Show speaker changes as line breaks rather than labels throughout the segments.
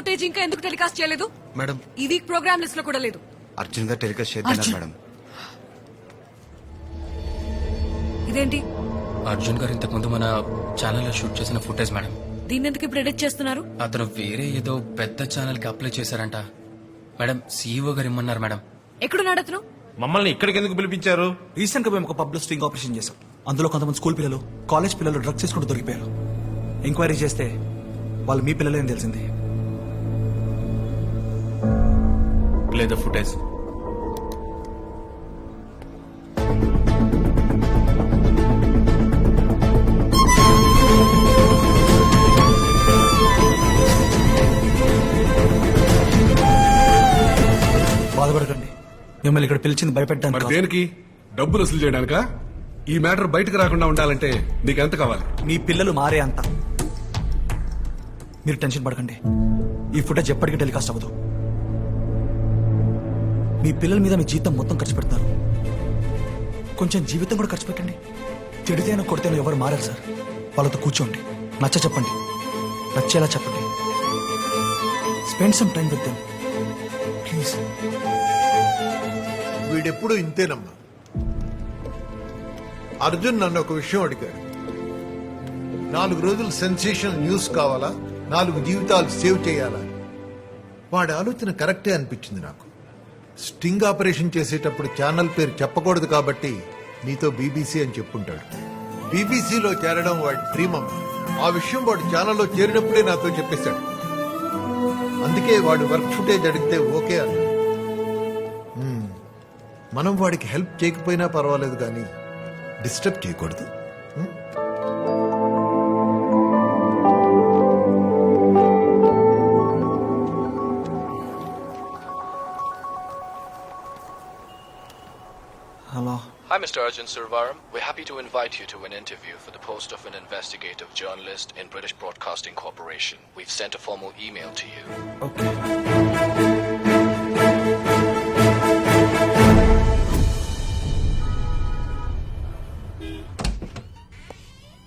Footage ఇంకా ఎందుకు telecast చేయలేదు?
మేడం.
ఈ వీక్ ప్రోగ్రామ్ లిస్ట్లో కూడా లేదు.
అర్జున్ గారు టెలికాస్ట్ చేద్దాం
అర్జున్.
మేడం.
ఇదేంటి?
అర్జున్ గారు ఇంతకుముందు మన ఛానల్లో షూట్ చేసిన ఫుటేజ్ మేడం.
దీన్ని ఎందుకు ఇప్పుడు ఎడిట్ చేస్తున్నారు?
అతను వేరే ఏదో పెద్ద ఛానల్కి అప్లై చేశారంట. మేడం సీఈఓ గారు ఇమ్మన్నారు మేడం.
ఎక్కడున్నాడు అతను?
మమ్మల్ని ఇక్కడికి ఎందుకు పిలిపించారు?
రీసెంట్గా మేము ఒక పబ్లో స్టింగ్ ఆపరేషన్ చేసాం అందులో కొంతమంది స్కూల్ పిల్లలు కాలేజ్ పిల్లలు డ్రగ్స్ తీసుకుంటూ దొరికిపోయారు. ఎంక్వైరీ చేస్తే వాళ్ళు మీ పిల్లలే అని తెలిసింది.
లేదా ఫుటేజ్
బాధపడకండి. మిమ్మల్ని ఇక్కడ పిలిచింది
మరి
భయపెట్టడానికి కాదు.
దేనికి? డబ్బులు వసూలు చేయడానిక? ఈ మ్యాటర్ బయటకు రాకుండా ఉండాలంటే నీకు ఎంత కావాలి?
మీ పిల్లలు మారే అంత. మీరు టెన్షన్ పడకండి. ఈ ఫుటేజ్ ఎప్పటికీ టెలికాస్ట్ అవ్వదు. మీ పిల్లల మీద మీ జీతం మొత్తం ఖర్చు పెడతారు. కొంచెం జీవితం కూడా ఖర్చు పెట్టండి. తిడితేనో కొడితేనో ఎవరు మారారు సార్. వాళ్ళతో కూర్చోండి. నచ్చ చెప్పండి. నచ్చేలా చెప్పండి. Spend some time with them. Please.
వీడెప్పుడు ఇంతేనమ్మా. అర్జున్ నన్ను ఒక విషయం అడిగాడు. నాలుగు రోజులు సెన్సేషనల్ న్యూస్ కావాలా? నాలుగు జీవితాలు సేవ్ చేయాలా? వాడి ఆలోచన కరెక్టే అనిపించింది నాకు. స్టింగ్ ఆపరేషన్ చేసేటప్పుడు ఛానల్ పేరు చెప్పకూడదు కాబట్టి నీతో బీబీసీ అని చెప్పుంటాడు. బీబీసీలో చేరడం వాడి డ్రీమ్ ఆ విషయం వాడు ఛానల్లో చేరినప్పుడే నాతో చెప్పేశాడు. అందుకే వాడు వర్క్ ఫుటేజ్ అడిగితే ఓకే అన్నాడు మనం వాడికి హెల్ప్ చేయకపోయినా పర్వాలేదు కానీ డిస్టర్బ్ చేయకూడదు.
Mr. Arjun Sirvaram. We're happy to invite you to an interview for the post of an investigative journalist in British Broadcasting Corporation. We've sent a formal email to you.
Okay.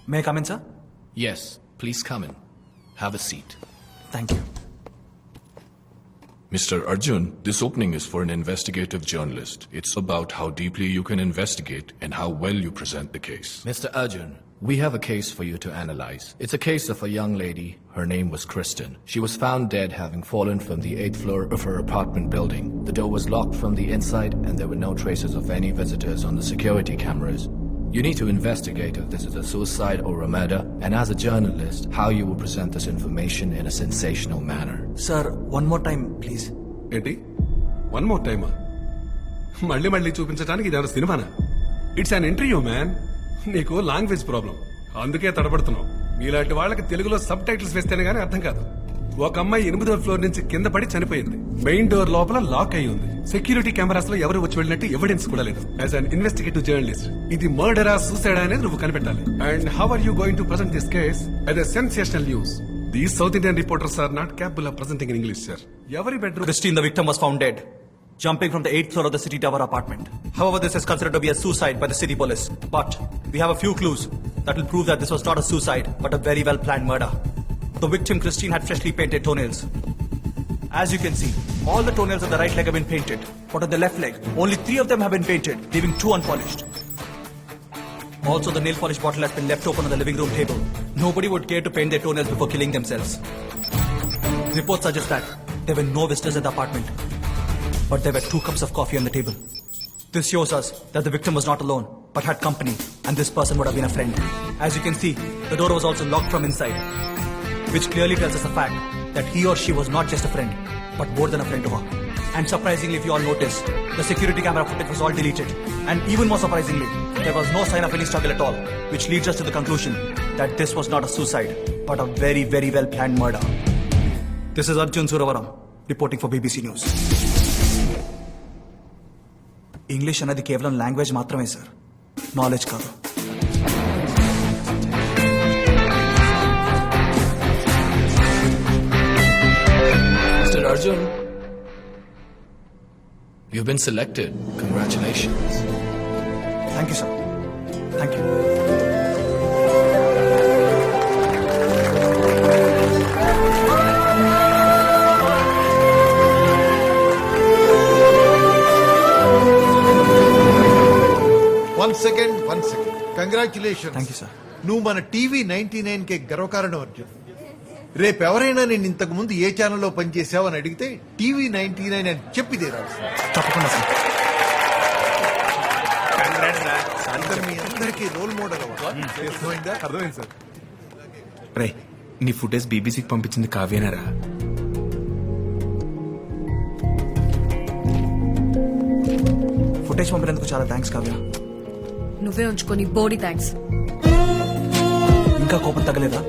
May I come in, sir?
Yes, please come in. Have a seat.
Thank you.
Mr. Arjun, this opening is for an investigative journalist. It's about how deeply you can investigate and how well you present the case.
Mr. Arjun, we have a case for you to analyze. It's a case of a young lady. Her name was Kristen. She was found dead having fallen from the eighth floor of her apartment building. The door was locked from the inside and there were no traces of any visitors on the security cameras. You need to investigate if this is a suicide or a murder, and as a journalist, how you will present this information in a sensational manner.
Sir one more time please
ఏంటి one more టైమా మళ్ళీ మళ్ళీ చూపించడానికి ఇదేమైనా సినిమానా it's an interview man నీకు language problem అందుకే తడబడుతున్నావు మీలాంటి వాళ్ళకి తెలుగులో సబ్ టైటిల్స్ వేస్తేనే గానీ అర్థం కాదు ఒక అమ్మాయి ఎనిమిదో ఫ్లోర్ నుంచి కింద పడి చనిపోయింది మెయిన్ డోర్ లోపల లాక్ అయి ఉంది సెక్యూరిటీ కెమెరాస్లో ఎవరు వచ్చి వెళ్ళినట్టు ఎవిడెన్స్ కూడా లేదు యాజ్ అన్ ఇన్వెస్టిగేటివ్ జర్నలిస్ట్ ఇది మర్డరా సూసైడ్ అనేది నువ్వు కనిపెట్టాలి and how are you going to present this case as a sensational news these south Indian reporters are not capable of presenting in English sir ఎవరి bedroom
Christine, the victim, was found dead, jumping from the eighth floor of the city tower apartment. However, this is considered to be a suicide by the city police. But we have a few clues that will prove that this was not a suicide, but a very well planned murder. The victim, Christine, had freshly painted toenails. As you can see, all the toenails of the right leg have been painted, but on the left leg, only three of them have been painted, leaving two unpolished. Also, the nail polish bottle has been left open on the living room table. Nobody would care to paint their toenails before killing themselves. Reports suggest that there were no visitors at the apartment, but there were two cups of coffee on the table. This shows us that the victim was not alone, but had company, and this person would have been a friend. As you can see, the door was also locked from inside, which clearly tells us the fact that he or she was not just a friend, but more than a friend to her. And surprisingly, if you all notice, the security camera footage was all deleted. And even more surprisingly, there was no sign of any struggle at all, which leads us to the conclusion that this was not a suicide, but a very, very well planned murder. This is Arjun Suravaram, reporting for BBC News. English అనేది కేవలం language మాత్రమే sir knowledge కాదు
Arjun, you've been selected. Congratulations.
Thank you sir thank you
one second one second congratulation
thank you sir
నువ్వు మన TV ninety నైన్కి గర్వకారణం అర్జున్. రేపు ఎవరైనా నేను ఇంతకు ముందు ఏ ఛానల్లో పనిచేసావు అని అడిగితే టీవీ నైన్టీ నైన్ అని చెప్పి తీరాల్సింది
తప్పకుండా సార్.
అందరు మీ అందరికీ రోల్ మోడల్ అవ్వాలి అర్థమైందా?
అర్థమైంది సార్. రే నీ ఫుటేజ్ బీబీసీకి పంపించింది కావ్యనరా.
ఫుటేజ్ పంపినందుకు చాలా థ్యాంక్స్ కావ్య.
నువ్వే ఉంచుకొని బోడీ థ్యాంక్స్
ఇంకా కోపం తగ్గలేదా?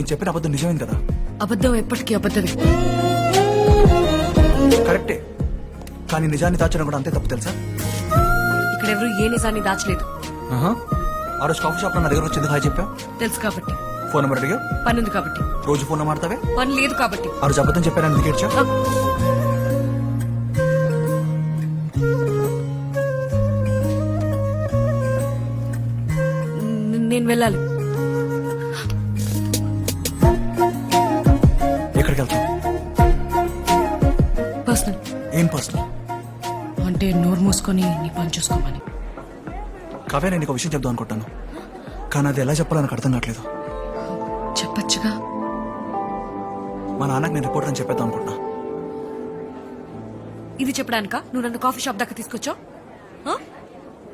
నేను చెప్పిన అబద్ధం నిజమైంది కదా?
అబద్ధం ఎప్పటికీ అబద్ధమే.
కరెక్టే. కానీ నిజాన్ని దాచడం కూడా అంతే తప్పు తెలుసా?
ఇక్కడెవరూ ఏ నిజాన్ని దాచలేదు.
ఆహా. ఆ రోజు కాఫీ షాప్లో నా దగ్గర వచ్చి ఎందుకు హాయ్ చెప్పా?
తెలుసు కాబట్టి.
ఫోన్ నెంబర్ అడిగా
పనుంది కాబట్టి.
రోజు ఫోన్ మాడతావే
పని లేదు కాబట్టి.
ఆ రోజు అబద్ధం చెప్పాను ఎందుకు ఏడ్చా?
న- నేను వెళ్ళాలి.
ఏం పర్సనల్
అంటే నోరు మూసుకొని నీ పని చూసుకోమని.
కావ్య నేను ఒక విషయం చెప్దాం అనుకుంటాను. కానీ అది ఎలా చెప్పాలో నాకు అర్థం కావట్లేదు.
చెప్పచ్చుగా?
మా నాన్నకి నేను రిపోర్టర్ అని చెప్పేద్దాం అనుకుంటున్నా.
ఇది చెప్పడానిక? నువ్వు నన్ను కాఫీ షాప్ దాకా తీసుకొచ్చావు?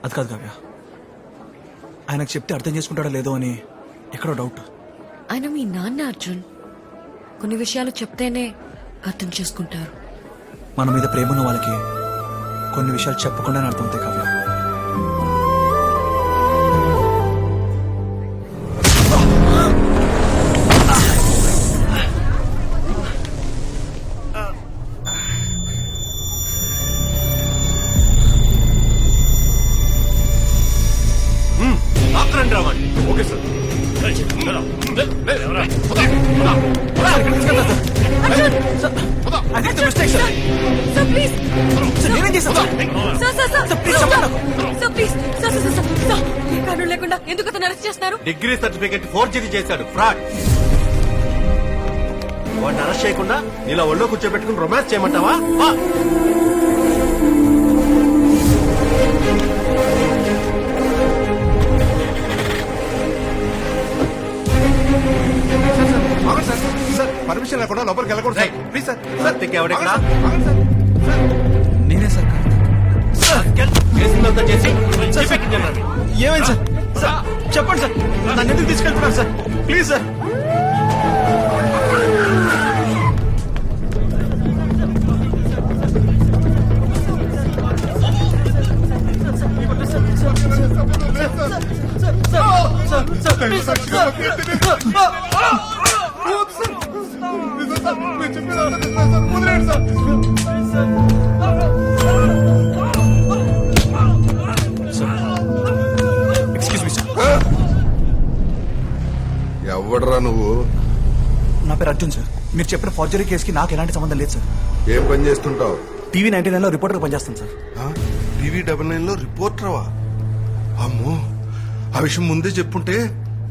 అది కాదు కావ్య. ఆయనకు చెప్తే అర్థం చేసుకుంటాడో లేదో అని ఎక్కడో డౌట్
ఆయన మీ నాన్న అర్జున్. కొన్ని విషయాలు చెప్తేనే అర్థం చేసుకుంటారు.
మన మీద ప్రేమ ఉన్న వాళ్ళకి కొన్ని విషయాలు చెప్పకుండానే అర్థమవుతాయి కావ్య.
సార్
కారణం లేకుండా ఎందుకు అతను అరెస్ట్ చేస్తున్నారు
డిగ్రీ సర్టిఫికెట్ ఫోర్జరీ చేశాడు ఫ్రాడ్ వాడిని అరెస్ట్ చేయకుండా ఇలా ఒళ్ళో కూర్చోబెట్టుకుని రొమాన్స్ చేయమంటావా.
సార్ పర్మిషన్ లేకుండా లోపలికి వెళ్ళకూడదు సార్ ప్లీజ్ సార్
కార్తిక్ ఎవడెక్కడ
నేనే సార్. ఏమైంది సార్ సార్ చెప్పండి సార్ నన్ను ఎందుకు తీసుకెళ్తున్నారు సార్ ప్లీజ్ సార్ ఎక్స్క్యూజ్ పేరు అర్జున్ సార్ మీరు చెప్పిన ఫార్జరీ కేసుకి నాకు ఎలాంటి సంబంధం లేదు సార్
ఏం పని చేస్తుంటావు?
టీవీ నైన్టీ నైన్లో రిపోర్టర్ పనిచేస్తాను సార్
టీవీ డబల్ నైన్లో రిపోర్టర్వా? అమ్మో ఆ విషయం ముందే చెప్పుంటే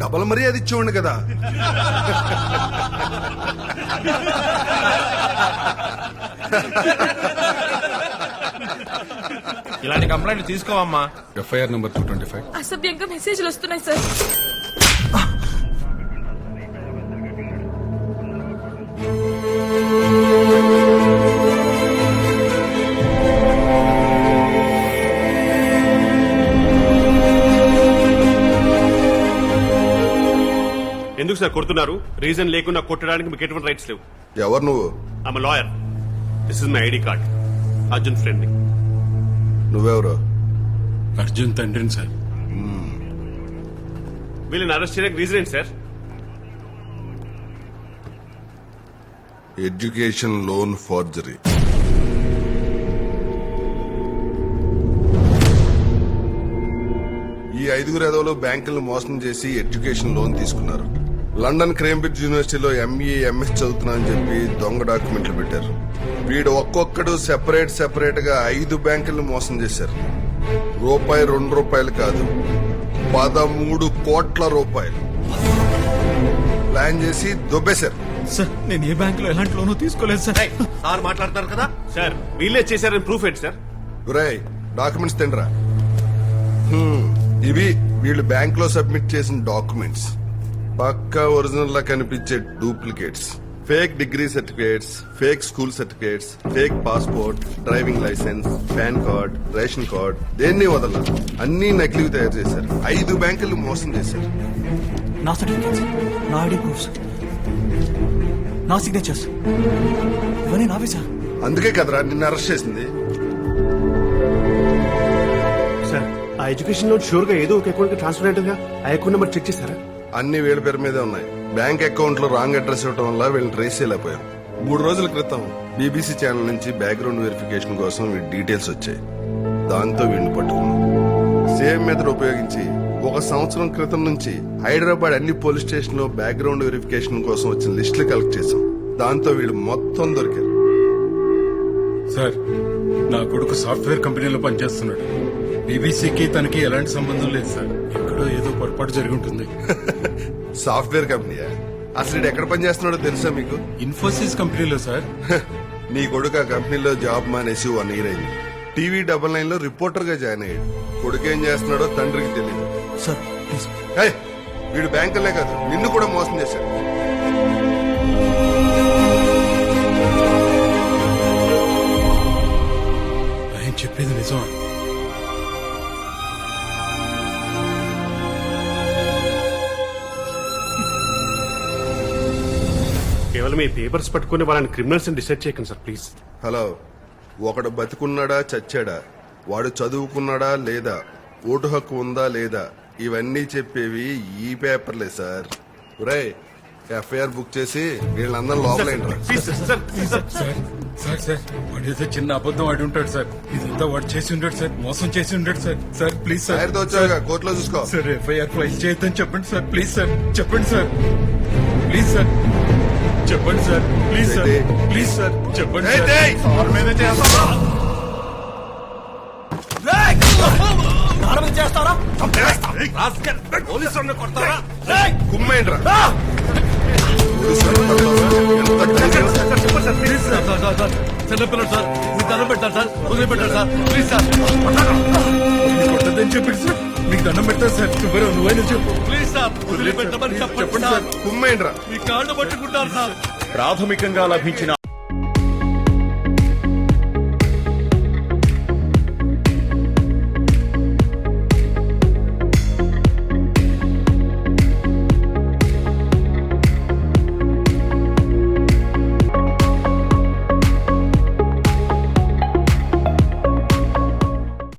డబల్ మరీ అది ఇచ్చేవాడిని కదా.
ఇలాంటి complaint తీసుకోవమ్మా.
FIR number two twenty five.
అసభ్యంగా మెసేజ్లు వస్తున్నాయి సార్
ఎందుకు సార్ కొడుతున్నారు? రీజన్ లేకుండా కొట్టడానికి మీకు ఎటువంటి రైట్స్ లేవు.
ఎవరు నువ్వు?
I'm lawyer this is my ID card Arjun friend
నువ్వెవరు?
అర్జున్ తండ్రిని సార్.
వీళ్ళని అరెస్ట్ చేయడానికి రీజన్ ఏంటి సార్?
ఎడ్యుకేషన్ లోన్ ఫార్జరీ ఈ ఐదుగురు ఎదవలు బ్యాంకులను మోసం చేసి ఎడ్యుకేషన్ లోన్ తీసుకున్నారు. లండన్ క్రేంబ్రిడ్జ్ యూనివర్సిటీలో ఎంఈ ఎంఎస్ చదువుతున్నా అని చెప్పి దొంగ డాక్యుమెంట్లు పెట్టారు. వీడు ఒక్కొక్కడు సెపరేట్ సెపరేట్గా ఐదు బ్యాంకులను మోసం చేశారు. రూపాయి రెండు రూపాయలు కాదు పదమూడు కోట్ల రూపాయలు ప్లాన్ చేసి దొబ్బేశారు.
సార్ నేను ఏ బ్యాంక్లో ఎలాంటి లోను తీసుకోలేదు సార్.
సార్ మాట్లాడుతున్నారు కదా? సార్. వీళ్ళే చేశారని ప్రూఫ్ ఏంటి సార్?
గురాయ్ డాక్యుమెంట్స్ తిండ్రా హ్మ్. ఇవి వీళ్ళు బ్యాంక్లో సబ్మిట్ చేసిన డాక్యుమెంట్స్ పక్కా ఒరిజినల్ లా కనిపించే duplicates fake degree certificates fake school certificates fake passport driving licence PAN card ration card దేన్ని వదలరు. అన్ని నకిలీవి తయారు చేశారు. ఐదు బ్యాంకులు మోసం చేశారు.
నా సర్టిఫికేట్స్ నా ఐడి ప్రూఫ్స్ నా సిగ్నేచర్స్ ఇవన్నీ నావే సార్.
అందుకే కదరా నిన్ను అరెస్ట్ చేసింది.
సార్ ఆ ఎడ్యుకేషన్ లోన్ షూర్గా ఏదో ఒక అకౌంట్కి ట్రాన్స్ఫర్ అయ్యిందిగా ఆ అకౌంట్ నెంబర్ చెక్ చేశారా?
అన్ని వీళ్ళ పేరు మీదే ఉన్నాయి. బ్యాంక్ అకౌంట్లో రాంగ్ అడ్రస్ ఇవ్వడం వల్ల వీళ్ళని ట్రేస్ చేయలేకపోయాం. మూడు రోజుల క్రితం బీబీసీ ఛానల్ నుంచి బ్యాక్గ్రౌండ్ వెరిఫికేషన్ కోసం వీడి డీటెయిల్స్ వచ్చాయి. దాంతో వీడిని పట్టుకున్నాం. సేమ్ మెథడ్ ఉపయోగించి ఒక సంవత్సరం క్రితం నుంచి హైదరాబాద్ అన్ని పోలీస్ స్టేషన్లో బ్యాక్గ్రౌండ్ వెరిఫికేషన్ కోసం వచ్చిన లిస్టులు కలెక్ట్ చేసాం దాంతో వీడు మొత్తం దొరికారు.
సార్ నా కొడుకు సాఫ్ట్వేర్ కంపెనీలో పనిచేస్తున్నాడు. బీబీసీకి తనకి ఎలాంటి సంబంధం లేదు సార్. ఎక్కడో ఏదో పొరపాటు జరిగి ఉంటుంది.
సాఫ్ట్వేర్ కంపెనీయా? అసలు ఎక్కడ పనిచేస్తున్నాడో తెలుసా మీకు?
ఇన్ఫోసిస్ కంపెనీలో సార్.
నీ కొడుకు ఆ కంపెనీలో జాబ్ మానేసి వన్ ఇయర్ అయింది. టీవీ డబల్ నైన్లో రిపోర్టర్గా జాయిన్ అయ్యాడు. కొడుకు ఏం చేస్తున్నాడో తండ్రికి తెలియదు
సార్
వీడు బ్యాంకులే కాదు నిన్ను కూడా మోసం చేశాడు.
కేవలం ఈ పేపర్స్ పట్టుకుని వాళ్ళని క్రిమినల్స్ డిసైడ్ చేయకండి సార్ ప్లీజ్
హలో ఒకడు బతికున్నాడా చచ్చాడా? వాడు చదువుకున్నాడా లేదా? ఓటు హక్కు ఉందా లేదా? ఇవన్నీ చెప్పేవి ఈ పేపర్లే సార్. రే ఎఫ్ఐఆర్ బుక్ చేసి వీళ్ళందరూ లోపలేంట్రా
please sir please sir.
Sir sir sir వాడు ఏదో చిన్న అబద్ధం ఆడి ఉంటాడు సార్. ఇదంతా వాడు చేసి ఉంటాడు సార్ మోసం చేసి ఉంటాడు సార్. Sir please sir.
కోర్టులో చూసుకో.
సార్ ఎఫ్ఐఆర్ ఫైల్ చేయొద్దని చెప్పండి సార్ ప్లీజ్ సార్. చెప్పండి సార్. Please sir. చెప్పండి sir please
sir?
Please sir చెప్పండి చేస్తారా
కుమ్మేంట్రా?
చిన్నపిల్లడు సార్ దండం పెట్టారు సార్ వదిలిపెట్టారు సార్ ప్లీజ్ సార్
చెప్పండి సార్ మీకు దండం పెడతాను సార్. నువ్వైనా చెప్పు.
ప్లీజ్ సార్ వదిలిపెట్టమని చెప్పండి సార్. మీ కాళ్ళు పట్టుకుంటారు సార్.
ప్రాథమికంగా లభించిన